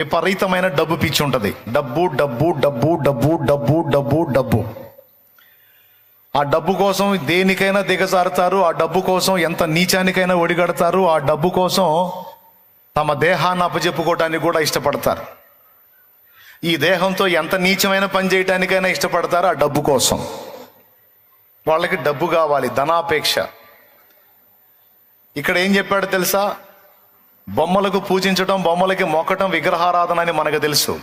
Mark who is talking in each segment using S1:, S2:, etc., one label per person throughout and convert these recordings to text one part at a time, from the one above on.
S1: విపరీతమైన డబ్బు పిచ్చి ఉంటుంది. డబ్బు డబ్బు డబ్బు డబ్బు డబ్బు డబ్బు డబ్బు. ఆ డబ్బు కోసం దేనికైనా దిగజారుతారు. ఆ డబ్బు కోసం ఎంత నీచానికైనా ఒడిగడతారు. ఆ డబ్బు కోసం తమ దేహాన్ని అప్పచెప్పుకోవటానికి కూడా ఇష్టపడతారు. ఈ దేహంతో ఎంత నీచమైన పని చేయటానికైనా ఇష్టపడతారు ఆ డబ్బు కోసం. వాళ్ళకి డబ్బు కావాలి ధనాపేక్ష. ఇక్కడ ఏం చెప్పాడు తెలుసా? బొమ్మలకు పూజించడం బొమ్మలకి మొక్కటం విగ్రహారాధన అని మనకు తెలుసు.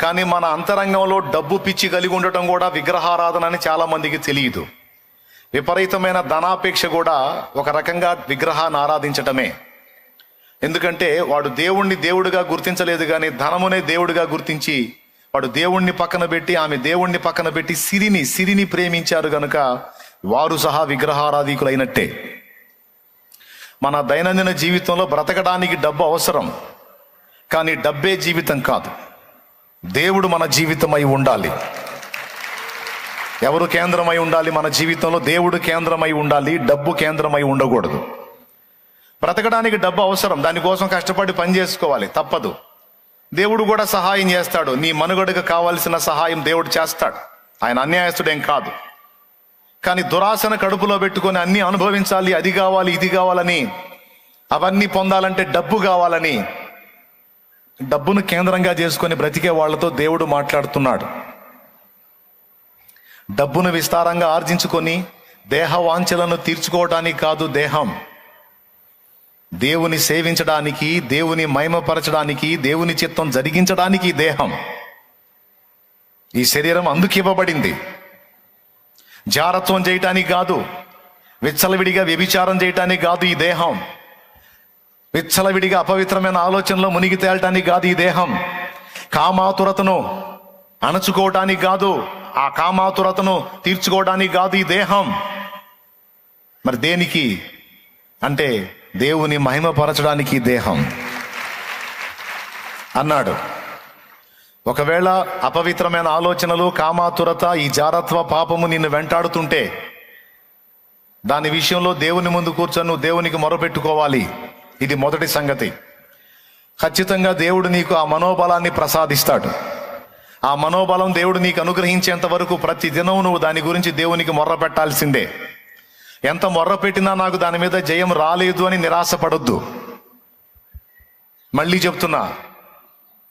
S1: కానీ మన అంతరంగంలో డబ్బు పిచ్చి కలిగి ఉండటం కూడా విగ్రహారాధన అని చాలామందికి తెలియదు. విపరీతమైన ధనాపేక్ష కూడా ఒక రకంగా విగ్రహాన్ని ఆరాధించటమే. ఎందుకంటే వాడు దేవుణ్ణి దేవుడిగా గుర్తించలేదు కానీ ధనమునే దేవుడిగా గుర్తించి వాడు దేవుణ్ణి పక్కన పెట్టి ఆమె దేవుణ్ణి పక్కన పెట్టి సిరిని సిరిని ప్రేమించారు గనుక వారు సహా విగ్రహారాధికులైనట్టే. మన దైనందిన జీవితంలో బ్రతకడానికి డబ్బు అవసరం. కానీ డబ్బే జీవితం కాదు. దేవుడు మన జీవితమై ఉండాలి. ఎవరు కేంద్రమై ఉండాలి మన జీవితంలో? దేవుడు కేంద్రమై ఉండాలి డబ్బు కేంద్రమై ఉండకూడదు. బ్రతకడానికి డబ్బు అవసరం. దానికోసం కష్టపడి పని చేసుకోవాలి తప్పదు. దేవుడు కూడా సహాయం చేస్తాడు. నీ మనుగడకు కావాల్సిన సహాయం దేవుడు చేస్తాడు. ఆయన అన్యాయస్తుడేం కాదు. కానీ దురాశను కడుపులో పెట్టుకొని అన్ని అనుభవించాలి అది కావాలి ఇది కావాలని అవన్నీ పొందాలంటే డబ్బు కావాలని డబ్బును కేంద్రంగా చేసుకొని బ్రతికే వాళ్ళతో దేవుడు మాట్లాడుతున్నాడు. డబ్బును విస్తారంగా ఆర్జించుకొని దేహ వాంఛలను తీర్చుకోవటానికి కాదు దేహం. దేవుని సేవించడానికి దేవుని మహిమపరచడానికి దేవుని చిత్తం జరిగించడానికి దేహం. ఈ శరీరం అందుకు ఇవ్వబడింది. జారత్వం చేయటానికి కాదు విచ్చలవిడిగా వ్యభిచారం చేయటానికి కాదు ఈ దేహం. విచ్చలవిడిగా అపవిత్రమైన ఆలోచనలో మునిగి తేలటానికి కాదు ఈ దేహం. కామాతురతను అణచుకోవటానికి కాదు ఆ కామాతురతను తీర్చుకోవడానికి కాదు ఈ దేహం. మరి దేనికి? అంటే దేవుని మహిమపరచడానికి దేహం. అన్నాడు. ఒకవేళ అపవిత్రమైన ఆలోచనలు కామాతురత ఈ జారత్వ పాపము నిన్ను వెంటాడుతుంటే దాని విషయంలో దేవుని ముందు కూర్చొని దేవునికి మొరపెట్టుకోవాలి. ఇది మొదటి సంగతి. ఖచ్చితంగా దేవుడు నీకు ఆ మనోబలాన్ని ప్రసాదిస్తాడు. ఆ మనోబలం దేవుడు నీకు అనుగ్రహించేంత వరకు ప్రతి దినం నువ్వు దాని గురించి దేవునికి మొర్ర పెట్టాల్సిందే. ఎంత మొర్ర పెట్టినా నాకు దాని మీద జయం రాలేదు అని నిరాశపడొద్దు. మళ్ళీ చెప్తున్నా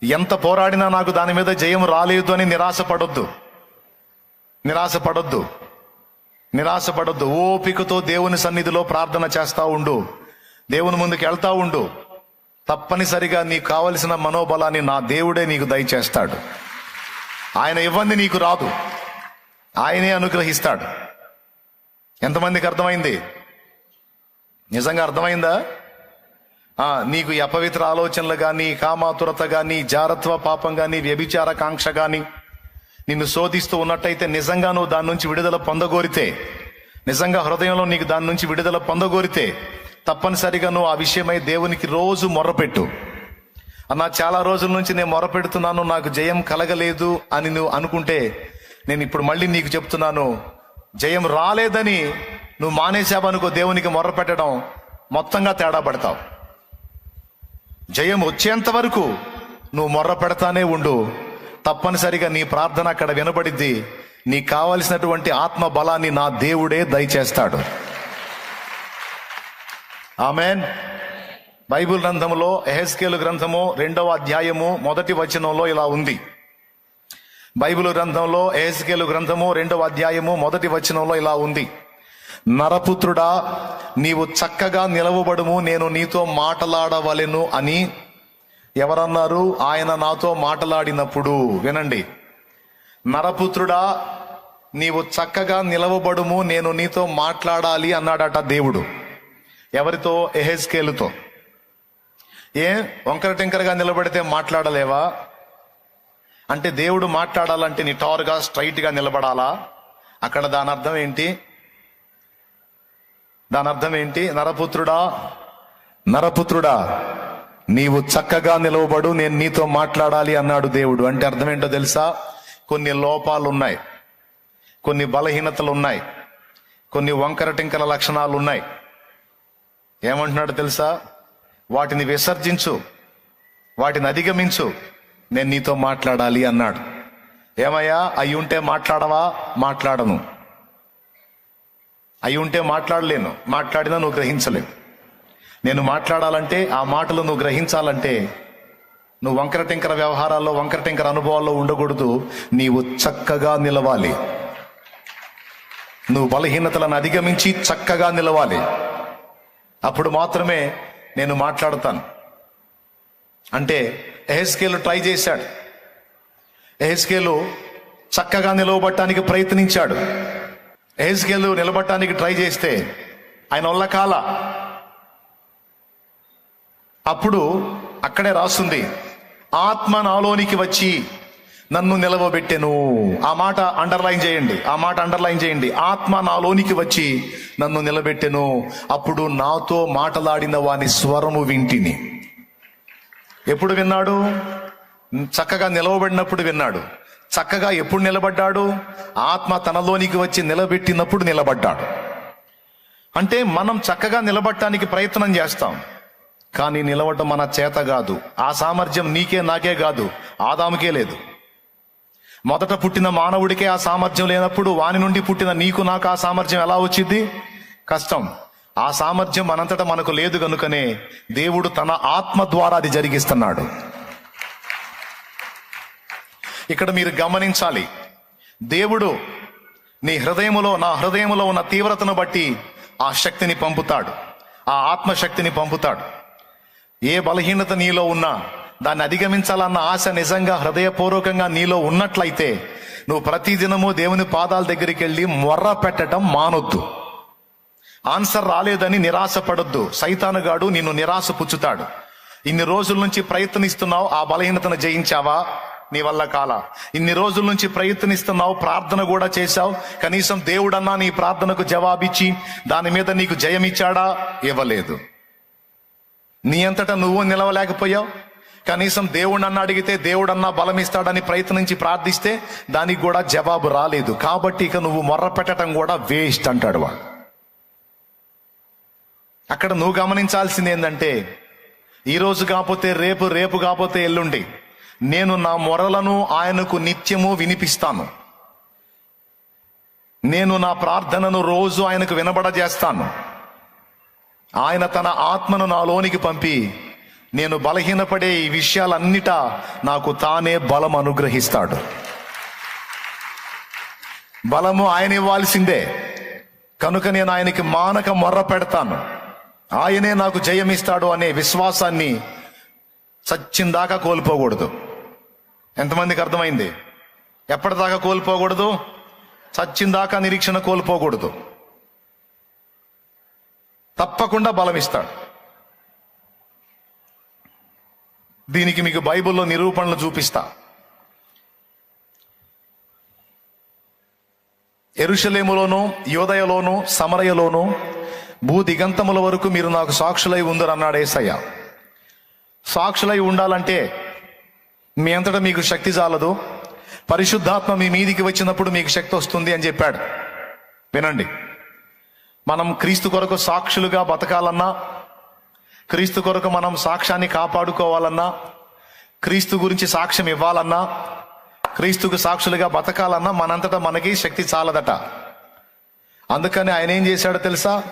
S1: ఎంత పోరాడినా నాకు దాని మీద జయం రాలేదు అని నిరాశపడొద్దు. నిరాశపడొద్దు. నిరాశపడొద్దు. ఓపికతో దేవుని సన్నిధిలో ప్రార్థన చేస్తా ఉండు. దేవుని ముందుకు వెళ్తా ఉండు. తప్పనిసరిగా నీకు కావలసిన మనోబలాన్ని నా దేవుడే నీకు దయచేస్తాడు. ఆయన ఇవ్వంది నీకు రాదు. ఆయనే అనుగ్రహిస్తాడు. ఎంతమందికి అర్థమైంది? నిజంగా అర్థమైందా? నీకు ఈ అపవిత్ర ఆలోచనలు కానీ కామాతురత కానీ జారత్వ పాపం కానీ వ్యభిచార కాంక్ష కానీ నిన్ను శోధిస్తూ ఉన్నట్టయితే నిజంగా నువ్వు దాని నుంచి విడుదల పొందగోరితే నిజంగా హృదయంలో నీకు దాని నుంచి విడుదల పొందగోరితే తప్పనిసరిగా నువ్వు ఆ విషయమై దేవునికి రోజు మొర్రపెట్టు. అన్న చాలా రోజుల నుంచి నేను మొరపెడుతున్నాను నాకు జయం కలగలేదు అని నువ్వు అనుకుంటే నేను ఇప్పుడు మళ్ళీ నీకు చెప్తున్నాను జయం రాలేదని నువ్వు మానేశావనుకో దేవునికి మొర్రపెట్టడం మొత్తంగా తేడా పడతావు. జయం వచ్చేంత వరకు నువ్వు మొర్ర పెడతానే ఉండు. తప్పనిసరిగా నీ ప్రార్థన అక్కడ వినబడిద్ది. నీకు కావలసినటువంటి ఆత్మ బలాన్ని నా దేవుడే దయచేస్తాడు. ఆమెన్. బైబిల్ గ్రంథంలో ఎహెస్కేలు గ్రంథము రెండవ అధ్యాయము మొదటి వచనంలో ఇలా ఉంది. బైబిల్ గ్రంథంలో ఎహెస్కేలు గ్రంథము రెండవ అధ్యాయము మొదటి వచనంలో ఇలా ఉంది. నరపుత్రుడా నీవు చక్కగా నిలవబడుము నేను నీతో మాటలాడవలెను అని ఎవరన్నారు? ఆయన నాతో మాటలాడినప్పుడు వినండి. నరపుత్రుడా నీవు చక్కగా నిలవబడుము నేను నీతో మాట్లాడాలి అన్నాడట దేవుడు. ఎవరితో? ఎహెస్కేలుతో ఏ? వంకర టింకరగా నిలబడితే మాట్లాడలేవా? అంటే దేవుడు మాట్లాడాలంటే నీ టార్గా స్ట్రైట్గా నిలబడాలా? అక్కడ దాని అర్థం ఏంటి? దాని అర్థం ఏంటి? నరపుత్రుడా నరపుత్రుడా నీవు చక్కగా నిలవబడు నేను నీతో మాట్లాడాలి అన్నాడు దేవుడు. అంటే అర్థం ఏంటో తెలుసా? కొన్ని లోపాలు ఉన్నాయి కొన్ని బలహీనతలు ఉన్నాయి కొన్ని వంకర టింకర లక్షణాలు ఉన్నాయి ఏమంటున్నాడు తెలుసా? వాటిని విసర్జించు. వాటిని అధిగమించు. నేను నీతో మాట్లాడాలి అన్నాడు. ఏమయ్యా? అయ్యుంటే మాట్లాడవా? మాట్లాడను. అయి ఉంటే మాట్లాడలేను. మాట్లాడినా నువ్వు గ్రహించలేవు. నేను మాట్లాడాలంటే ఆ మాటలు నువ్వు గ్రహించాలంటే నువ్వు వంకర టింకర వ్యవహారాల్లో వంకర టింకర అనుభవాల్లో ఉండకూడదు. నీవు చక్కగా నిలవాలి. నువ్వు బలహీనతలను అధిగమించి చక్కగా నిలవాలి. అప్పుడు మాత్రమే నేను మాట్లాడతాను. అంటే ఎహెస్కేలు ట్రై చేశాడు. ఎహెస్కేలు చక్కగా నిలవబట్టడానికి ప్రయత్నించాడు. ఎహెస్కేలు నిలబట్టడానికి ట్రై చేస్తే ఆయన వల్ల కాల. అప్పుడు అక్కడే రాస్తుంది ఆత్మ నాలోనికి వచ్చి నన్ను నిలవబెట్టెను. ఆ మాట అండర్లైన్ చేయండి ఆ మాట అండర్లైన్ చేయండి. ఆత్మ నాలోనికి వచ్చి నన్ను నిలబెట్టెను అప్పుడు నాతో మాటలాడిన వాని స్వరము వింటిని. ఎప్పుడు విన్నాడు? చక్కగా నిలవబడినప్పుడు విన్నాడు. చక్కగా ఎప్పుడు నిలబడ్డాడు? ఆత్మ తనలోనికి వచ్చి నిలబెట్టినప్పుడు నిలబడ్డాడు. అంటే మనం చక్కగా నిలబడటానికి ప్రయత్నం చేస్తాం. కానీ నిలవటం మన చేత కాదు. ఆ సామర్థ్యం నీకే నాకే కాదు. ఆదాముకే లేదు. మొదట పుట్టిన మానవుడికే ఆ సామర్థ్యం లేనప్పుడు వాని నుండి పుట్టిన నీకు నాకు ఆ సామర్థ్యం ఎలా వచ్చింది? కష్టం. ఆ సామర్థ్యం మనంతట మనకు లేదు కనుకనే దేవుడు తన ఆత్మ ద్వారా అది జరిగిస్తున్నాడు. ఇక్కడ మీరు గమనించాలి. దేవుడు నీ హృదయములో నా హృదయములో ఉన్న తీవ్రతను బట్టి ఆ శక్తిని పంపుతాడు. ఆ ఆత్మశక్తిని పంపుతాడు. ఏ బలహీనత నీలో ఉన్నా దాన్ని అధిగమించాలన్న ఆశ నిజంగా హృదయపూర్వకంగా నీలో ఉన్నట్లయితే నువ్వు ప్రతిదినము దేవుని పాదాల దగ్గరికి వెళ్ళి మొర్ర పెట్టడం మానొద్దు. ఆన్సర్ రాలేదని నిరాశపడొద్దు. సైతానుగాడు నిన్ను నిరాశ పుచ్చుతాడు ఇన్ని రోజుల నుంచి ప్రయత్నిస్తున్నావు ఆ బలహీనతను జయించావా? నీ వల్ల కాల. ఇన్ని రోజుల నుంచి ప్రయత్నిస్తున్నావు ప్రార్థన కూడా చేశావు. కనీసం దేవుడన్నా నీ ప్రార్థనకు జవాబిచ్చి దాని మీద నీకు జయమిచ్చాడా ఇవ్వలేదు. నీ అంతటా నువ్వు నిలవలేకపోయావు. కనీసం దేవుడన్నా అడిగితే దేవుడన్నా బలం ఇస్తాడని ప్రయత్నించి ప్రార్థిస్తే దానికి కూడా జవాబు రాలేదు. కాబట్టి ఇక నువ్వు మొర్ర పెట్టడం కూడా వేస్ట్ అంటాడు వాడు. అక్కడ నువ్వు గమనించాల్సింది ఏంటంటే ఈరోజు కాకపోతే రేపు రేపు కాకపోతే ఎల్లుండి. నేను నా మొరలను ఆయనకు నిత్యము వినిపిస్తాను. నేను నా ప్రార్థనను రోజు ఆయనకు వినబడజేస్తాను. ఆయన తన ఆత్మను నాలోనికి పంపి నేను బలహీనపడే ఈ విషయాలన్నిటా నాకు తానే బలం అనుగ్రహిస్తాడు. బలము ఆయన ఇవ్వాల్సిందే. కనుక నేను ఆయనకి మానక మొర్ర పెడతాను. ఆయనే నాకు జయమిస్తాడు అనే విశ్వాసాన్ని సచ్చిందాకా కోల్పోకూడదు. ఎంతమందికి అర్థమైంది? ఎప్పటిదాకా కోల్పోకూడదు? చచ్చిందాకా నిరీక్షణ కోల్పోకూడదు. తప్పకుండా బలం ఇస్తాడు దీనికి మీకు బైబిల్లో నిరూపణలు చూపిస్తా. ఎరుషలేములోను యోదయలోను సమరయలోను భూ దిగంతముల వరకు మీరు నాకు సాక్షులై ఉందని అన్నాడు ఏసయ్య. సాక్షులై ఉండాలంటే మీ అంతటా మీకు శక్తి చాలదు పరిశుద్ధాత్మ మీ మీదికి వచ్చినప్పుడు మీకు శక్తి వస్తుంది అని చెప్పాడు. వినండి. మనం క్రీస్తు కొరకు సాక్షులుగా బతకాలన్నా క్రీస్తు కొరకు మనం సాక్ష్యాన్ని కాపాడుకోవాలన్నా క్రీస్తు గురించి సాక్ష్యం ఇవ్వాలన్నా క్రీస్తుకు సాక్షులుగా బతకాలన్నా మనంతటా మనకి శక్తి చాలదట. అందుకని ఆయన ఏం చేశాడో తెలుసా?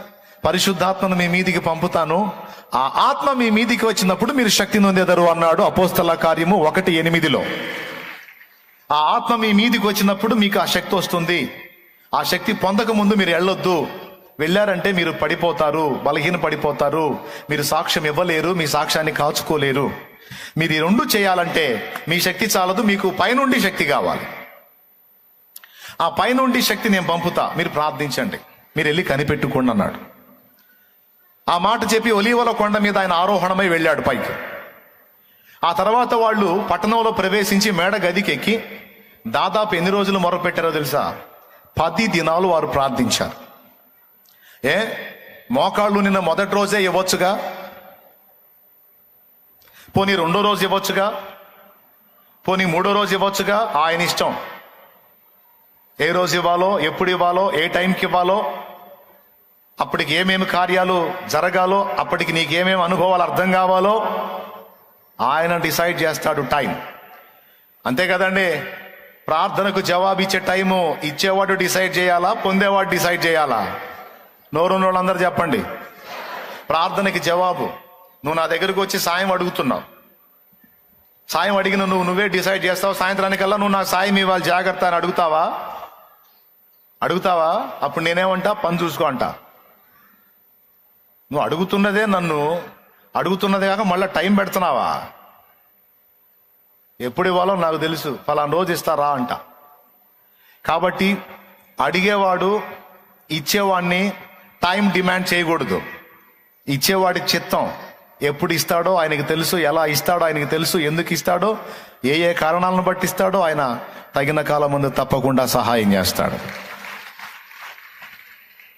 S1: పరిశుద్ధాత్మను మీ మీదికి పంపుతాను. ఆ ఆత్మ మీ మీదికి వచ్చినప్పుడు మీరు శక్తి నొందెదరు అన్నాడు అపోస్తల కార్యము ఒకటి ఎనిమిదిలో. ఆ ఆత్మ మీ మీదికి వచ్చినప్పుడు మీకు ఆ శక్తి వస్తుంది. ఆ శక్తి పొందక ముందు మీరు వెళ్ళొద్దు. వెళ్ళారంటే మీరు పడిపోతారు బలహీన పడిపోతారు మీరు సాక్ష్యం ఇవ్వలేరు మీ సాక్ష్యాన్ని కాచుకోలేరు. మీరు ఈ రెండు చేయాలంటే మీ శక్తి చాలదు మీకు పైనుండి శక్తి కావాలి. ఆ పైనుండి శక్తి నేను పంపుతా. మీరు ప్రార్థించండి. మీరు వెళ్ళి కనిపెట్టుకోండి అన్నాడు. ఆ మాట చెప్పి ఒలీవల కొండ మీద ఆయన ఆరోహణమై వెళ్ళాడు పైకి. ఆ తర్వాత వాళ్ళు పట్టణంలో ప్రవేశించి మేడ గదికి ఎక్కి దాదాపు ఎన్ని రోజులు మొరపెట్టారో తెలుసా? పది దినాలు వారు ప్రార్థించారు. ఏ? మోకాళ్ళు నిన్న మొదటి రోజే ఇవ్వచ్చుగా? పోనీ రెండో రోజు ఇవ్వచ్చుగా? పోనీ మూడో రోజు ఇవ్వచ్చుగా? ఆయన ఇష్టం. ఏ రోజు ఇవ్వాలో? ఎప్పుడు ఇవ్వాలో? ఏ టైంకి ఇవ్వాలో? అప్పటికి ఏమేమి కార్యాలు జరగాలో అప్పటికి నీకేమేమి అనుభవాలు అర్థం కావాలో ఆయన డిసైడ్ చేస్తాడు టైం. అంతే కదండి? ప్రార్థనకు జవాబు ఇచ్చే టైము ఇచ్చేవాడు డిసైడ్ చేయాలా పొందేవాడు డిసైడ్ చేయాలా? నోరున్న వాళ్ళందరూ చెప్పండి. ప్రార్థనకి జవాబు. నువ్వు నా దగ్గరకు వచ్చి సాయం అడుగుతున్నావు. సాయం అడిగిన నువ్వు నువ్వే డిసైడ్ చేస్తావు. సాయంత్రానికల్లా నువ్వు నాకు సాయం ఇవ్వాలి జాగ్రత్త అని అడుగుతావా? అడుగుతావా? అప్పుడు నేనేమంటా? పని చూసుకో అంట. నువ్వు అడుగుతున్నదే నన్ను అడుగుతున్నదే కాక మళ్ళీ టైం పెడుతున్నావా? ఎప్పుడు ఇవ్వాలో నాకు తెలుసు. ఫలానా రోజు ఇస్తారా అంట. కాబట్టి అడిగేవాడు ఇచ్చేవాడిని టైం డిమాండ్ చేయకూడదు. ఇచ్చేవాడి చిత్తం ఎప్పుడు ఇస్తాడో ఆయనకి తెలుసు ఎలా ఇస్తాడో ఆయనకి తెలుసు ఎందుకు ఇస్తాడో ఏ ఏ కారణాలను బట్టి ఇస్తాడో ఆయన తగిన కాలం ముందు తప్పకుండా సహాయం చేస్తాడు.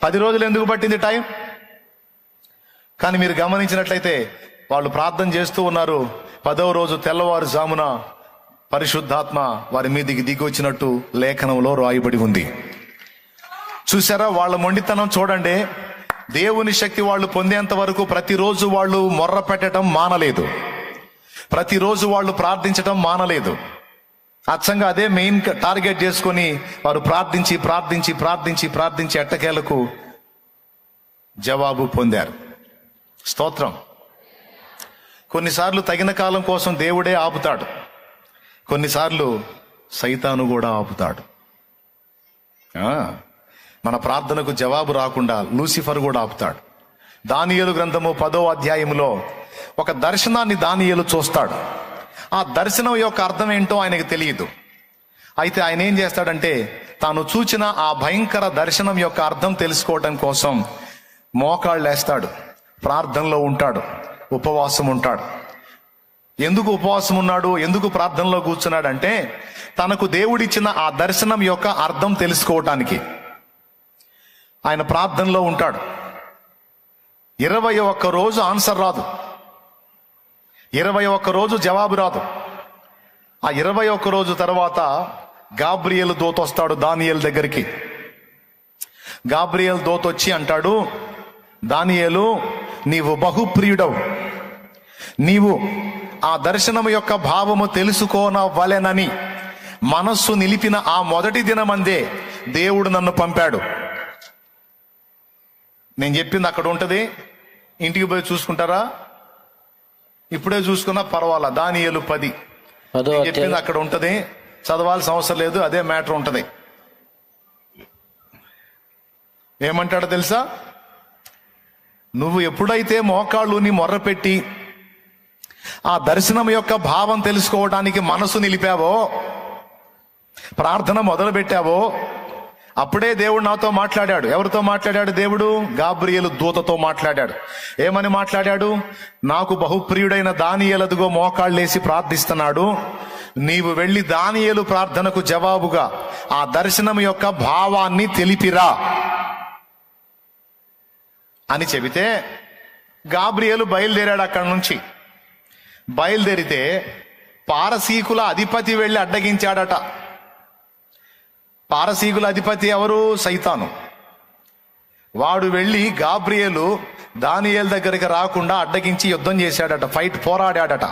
S1: పది రోజులు ఎందుకు పట్టింది టైం? కానీ మీరు గమనించినట్లయితే వాళ్ళు ప్రార్థన చేస్తూ ఉన్నారు. పదవ రోజు తెల్లవారుజామున పరిశుద్ధాత్మ వారి మీదికి దిగొచ్చినట్టు లేఖనంలో రాయబడి ఉంది. చూసారా వాళ్ళ మొండితనం చూడండి. దేవుని శక్తి వాళ్ళు పొందేంత వరకు ప్రతిరోజు వాళ్ళు మొర్ర పెట్టడం మానలేదు. ప్రతిరోజు వాళ్ళు ప్రార్థించడం మానలేదు. అచ్చంగా అదే మెయిన్ టార్గెట్ చేసుకొని వారు ప్రార్థించి ప్రార్థించి ప్రార్థించి ప్రార్థించి ఎట్టకేలకు జవాబు పొందారు. స్తోత్రం. కొన్నిసార్లు తగిన కాలం కోసం దేవుడే ఆపుతాడు. కొన్నిసార్లు సైతాను కూడా ఆపుతాడు. మన ప్రార్థనకు జవాబు రాకుండా లూసిఫర్ కూడా ఆపుతాడు. దానియలు గ్రంథము పదో అధ్యాయములో ఒక దర్శనాన్ని దానియలు చూస్తాడు. ఆ దర్శనం యొక్క అర్థం ఏంటో ఆయనకు తెలియదు. అయితే ఆయన ఏం చేస్తాడంటే తాను చూచిన ఆ భయంకర దర్శనం యొక్క అర్థం తెలుసుకోవటం కోసం మోకాళ్ళు వేస్తాడు ప్రార్థనలో ఉంటాడు. ఉపవాసం ఉంటాడు. ఎందుకు ఉపవాసం ఉన్నాడు? ఎందుకు ప్రార్థనలో కూర్చున్నాడంటే తనకు దేవుడిచ్చిన ఆ దర్శనం యొక్క అర్థం తెలుసుకోవటానికి. ఆయన ప్రార్థనలో ఉంటాడు. ఇరవై ఒక్క రోజు ఆన్సర్ రాదు. ఇరవై ఒక్క రోజు జవాబు రాదు. ఆ ఇరవై ఒక్క రోజు తర్వాత గాబ్రియల్ దోతొస్తాడు దానియల్ దగ్గరికి. గాబ్రియల్ దోతొచ్చి అంటాడు దానియేలు నీవు బహుప్రియుడవు. నీవు ఆ దర్శనం యొక్క భావము తెలుసుకోనవలెనని మనస్సు నిలిపిన ఆ మొదటి దినమందే దేవుడు నన్ను పంపాడు. నేను చెప్పింది అక్కడ ఉంటది. ఇంటికి పోయి చూసుకుంటారా? ఇప్పుడే చూసుకున్నా పర్వాలా. దానియేలు పది.
S2: పదో
S1: చెప్పింది అక్కడ ఉంటది. చదవాల్సిన అవసరం లేదు. అదే మ్యాటర్ ఉంటది. ఏమంటాడో తెలుసా? నువ్వు ఎప్పుడైతే మోకాళ్ళుని మొర్రపెట్టి ఆ దర్శనం యొక్క భావం తెలుసుకోవడానికి మనసు నిలిపావో ప్రార్థన మొదలు పెట్టావో అప్పుడే దేవుడు నాతో మాట్లాడాడు. ఎవరితో మాట్లాడాడు దేవుడు? గాబ్రియలు దూతతో మాట్లాడాడు. ఏమని మాట్లాడాడు? నాకు బహుప్రియుడైన దానియలదుగో మోకాళ్ళేసి ప్రార్థిస్తున్నాడు. నీవు వెళ్ళి దానియలు ప్రార్థనకు జవాబుగా ఆ దర్శనం యొక్క భావాన్ని తెలిపిరా. అని చెబితే గాబ్రియలు బయలుదేరాడు అక్కడి నుంచి. బయలుదేరితే పారసీకుల అధిపతి వెళ్ళి అడ్డగించాడట. పారసీకుల అధిపతి ఎవరు? సైతాను. వాడు వెళ్ళి గాబ్రియలు దానియేల్ దగ్గరికి రాకుండా అడ్డగించి యుద్ధం చేశాడట ఫైట్ పోరాడాడట.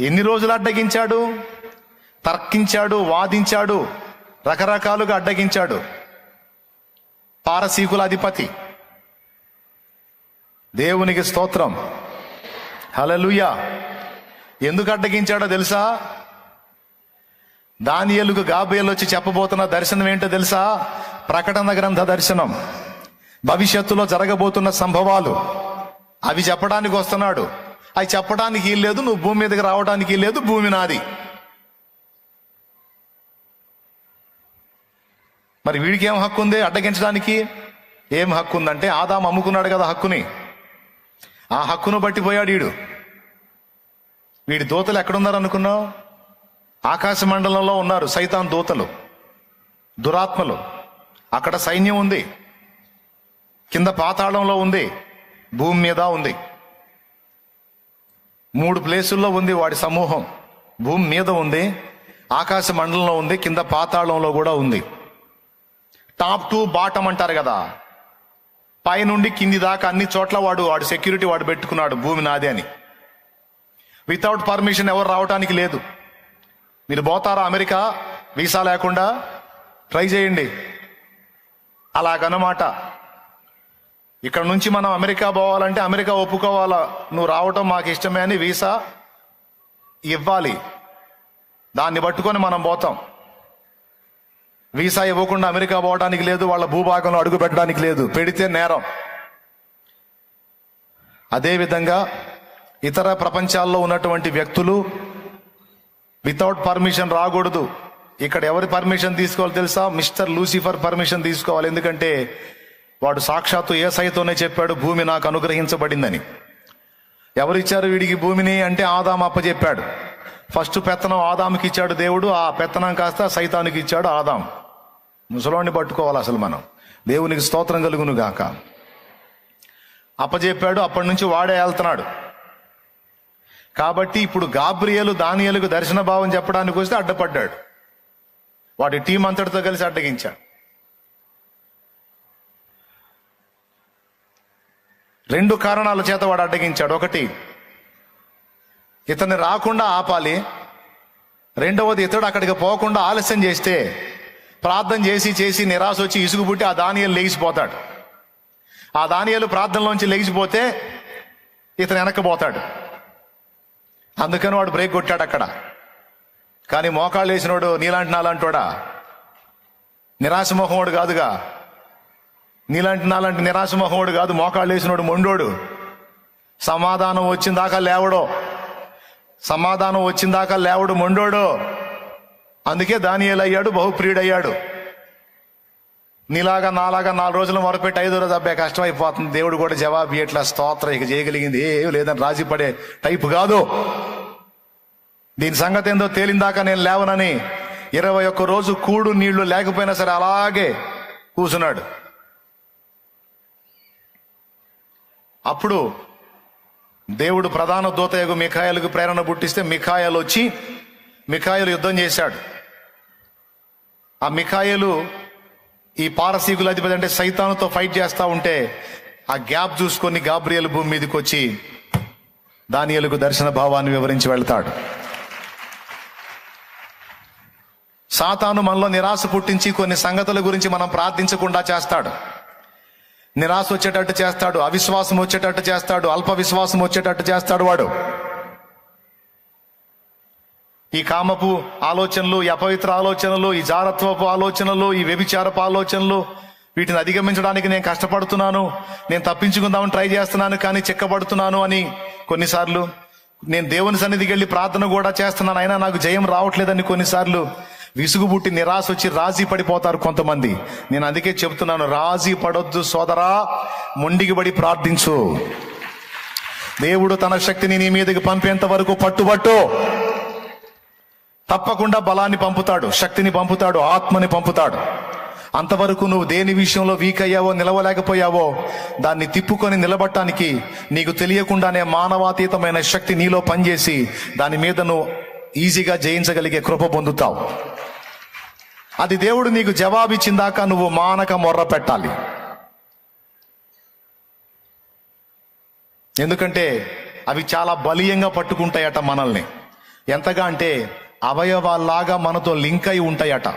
S1: ఎన్ని రోజులు అడ్డగించాడు? తర్కించాడు వాదించాడు రకరకాలుగా అడ్డగించాడు. పారసీకుల అధిపతి. దేవునికి స్తోత్రం. హలలుయా ఎందుకు అడ్డగించాడో తెలుసా? దానియలుకు గాబేలు వచ్చి చెప్పబోతున్న దర్శనం ఏంటో తెలుసా? ప్రకటన గ్రంథ దర్శనం. భవిష్యత్తులో జరగబోతున్న సంభవాలు. అవి చెప్పడానికి వస్తున్నాడు. అవి చెప్పడానికి లేదు నువ్వు భూమి మీదకి రావడానికి లేదు భూమి నాది. మరి వీడికి ఏం హక్కు ఉంది అడ్డగించడానికి? ఏం హక్కు ఉందంటే ఆదాం అమ్ముకున్నాడు కదా హక్కుని. ఆ హక్కును బట్టి పోయాడు వీడు వీడి దూతలు ఎక్కడున్నారు అనుకున్నావు? ఆకాశ మండలంలో ఉన్నారు సైతాన్ దూతలు దురాత్మలు. అక్కడ సైన్యం ఉంది. కింద పాతాళంలో ఉంది. భూమి మీద ఉంది. మూడు ప్లేసుల్లో ఉంది వాడి సమూహం. భూమి మీద ఉంది. ఆకాశ మండలంలో ఉంది. కింద పాతాళంలో కూడా ఉంది. టాప్ టు బాటం అంటారు కదా. పైనుండి కింది దాకా అన్ని చోట్ల వాడు వాడు సెక్యూరిటీ వాడు పెట్టుకున్నాడు భూమి నాదే అని. వితౌట్ పర్మిషన్ ఎవరు రావటానికి లేదు. మీరు పోతారా అమెరికా? వీసా లేకుండా? ట్రై చేయండి. అలాగనమాట ఇక్కడ నుంచి మనం అమెరికా పోవాలంటే అమెరికా ఒప్పుకోవాలా? నువ్వు రావటం మాకు ఇష్టమే అని వీసా ఇవ్వాలి. దాన్ని పట్టుకొని మనం పోతాం. వీసా ఇవ్వకుండా అమెరికా పోవడానికి లేదు వాళ్ళ భూభాగంలో అడుగు పెట్టడానికి లేదు. పెడితే నేరం. అదేవిధంగా ఇతర ప్రపంచాల్లో ఉన్నటువంటి వ్యక్తులు వితౌట్ పర్మిషన్ రాకూడదు. ఇక్కడ ఎవరి పర్మిషన్ తీసుకోవాలి తెలుసా? మిస్టర్ లూసిఫర్ పర్మిషన్ తీసుకోవాలి. ఎందుకంటే వాడు సాక్షాత్తు ఏ సైతోనే చెప్పాడు భూమి నాకు అనుగ్రహించబడిందని. ఎవరిచ్చారు వీడికి భూమిని అంటే ఆదాం అప్పచెప్పాడు ఫస్ట్ పెత్తనం ఆదాముకి ఇచ్చాడు దేవుడు ఆ పెత్తనం కాస్త సైతానికి ఇచ్చాడు ఆదాం ముసలోని పట్టుకోవాలి అసలు మనం. దేవునికి స్తోత్రం కలుగును గాక. అప్పచెప్పాడు అప్పటి నుంచి వాడే వెళ్తున్నాడు కాబట్టి ఇప్పుడు గాబ్రియలు దానియలకు దర్శన భావం చెప్పడానికి వస్తే అడ్డపడ్డాడు. వాడి టీం అంతటితో కలిసి అడ్డగించాడు రెండు కారణాల చేత వాడు అడ్డగించాడు. ఒకటి ఇతన్ని రాకుండా ఆపాలి. రెండవది ఇతడు అక్కడికి పోకుండా ఆలస్యం చేస్తే ప్రార్థన చేసి చేసి నిరాశ వచ్చి ఇసుగు పుట్టి ఆ దానియలు లేచిపోతాడు ఆ దానియలు ప్రార్థనలోంచి లేచిపోతే ఇతను వెనక్కిపోతాడు. అందుకని వాడు బ్రేక్ కొట్టాడు అక్కడ. కానీ మోకాళ్ళు వేసినోడు నీలాంటి నాలాంటోడా? నిరాశ మొహమోడు కాదుగా. నీలాంటి నాలాంటి నిరాశ మొహమోడు కాదు మోకాళ్ళు వేసినోడు మొండోడు. సమాధానం వచ్చిందాకా లేవడో. సమాధానం వచ్చిందాకా లేవడు మొండోడు. అందుకే దానియేలు అయ్యాడు బహుప్రియుడయ్యాడు. నీలాగా నాలాగా నాలుగు రోజులు మొరపెట్టి ఐదో రోజు అబ్బాయి కష్టమైపోతుంది. దేవుడు కూడా జవాబు ఇట్లా స్తోత్రం ఇక చేయగలిగింది. ఏం లేదని రాజీపడే టైపు కాదు. దీని సంగతి ఏందో తేలిందాకా నేను లేవనని ఇరవై ఒక్క రోజు కూడు నీళ్ళు లేకపోయినా సరే అలాగే కూసున్నాడు. అప్పుడు దేవుడు ప్రధాన దూతయగు మిఖాయలకు ప్రేరణ పుట్టిస్తే మిఖాయలు వచ్చి మిఖాయలు యుద్ధం చేశాడు. ఆ మిఖాయలు ఈ పారసీకుల అధిపతి అంటే సైతానుతో ఫైట్ చేస్తా ఉంటే ఆ గ్యాప్ చూసుకొని గాబ్రియల్ భూమి మీదకి వచ్చి దానియలకు దర్శన భావాన్ని వివరించి వెళ్తాడు. సాతాను మనలో నిరాశ పుట్టించి కొన్ని సంగతుల గురించి మనం ప్రార్థించకుండా చేస్తాడు. నిరాశ వచ్చేటట్టు చేస్తాడు అవిశ్వాసం వచ్చేటట్టు చేస్తాడు అల్ప విశ్వాసం వచ్చేటట్టు చేస్తాడు వాడు. ఈ కామపు ఆలోచనలు ఈ అపవిత్ర ఆలోచనలు ఈ జారత్వపు ఆలోచనలు ఈ వ్యభిచారపు ఆలోచనలు వీటిని అధిగమించడానికి నేను కష్టపడుతున్నాను నేను తప్పించుకుందామని ట్రై చేస్తున్నాను కానీ చిక్కబడుతున్నాను అని కొన్నిసార్లు నేను దేవుని సన్నిధికి వెళ్ళి ప్రార్థన కూడా చేస్తున్నాను అయినా నాకు జయం రావట్లేదని కొన్నిసార్లు విసుగు పుట్టి నిరాశ వచ్చి రాజీ పడిపోతారు కొంతమంది. నేను అందుకే చెబుతున్నాను రాజీ పడొద్దు సోదరా మొండిగిబడి ప్రార్థించు. దేవుడు తన శక్తిని నీ మీదకి పంపేంత వరకు పట్టుబట్టు. తప్పకుండా బలాన్ని పంపుతాడు శక్తిని పంపుతాడు ఆత్మని పంపుతాడు. అంతవరకు నువ్వు దేని విషయంలో వీక్ అయ్యావో నిలవలేకపోయావో దాన్ని తిప్పుకొని నిలబట్టడానికి నీకు తెలియకుండానే మానవాతీతమైన శక్తి నీలో పనిచేసి దాని మీద నువ్వు ఈజీగా జయించగలిగే కృప పొందుతావు. అది దేవుడు నీకు జవాబిచ్చిందాక నువ్వు మానక మొర్ర పెట్టాలి. ఎందుకంటే అవి చాలా బలీయంగా పట్టుకుంటాయట మనల్ని. ఎంతగా అంటే అవయవాల్లాగా మనతో లింక్ అయి ఉంటాయట.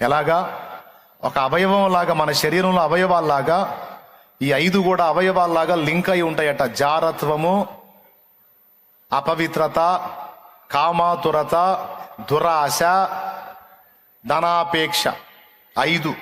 S1: ఎలాగా? ఒక అవయవంలాగా మన శరీరంలో అవయవాల్లాగా ఈ ఐదు కూడా అవయవాల్లాగా లింక్ అయి ఉంటాయట. జారత్వము అపవిత్రత కామాతురత దురాశ ధనాపేక్ష. ఐదు.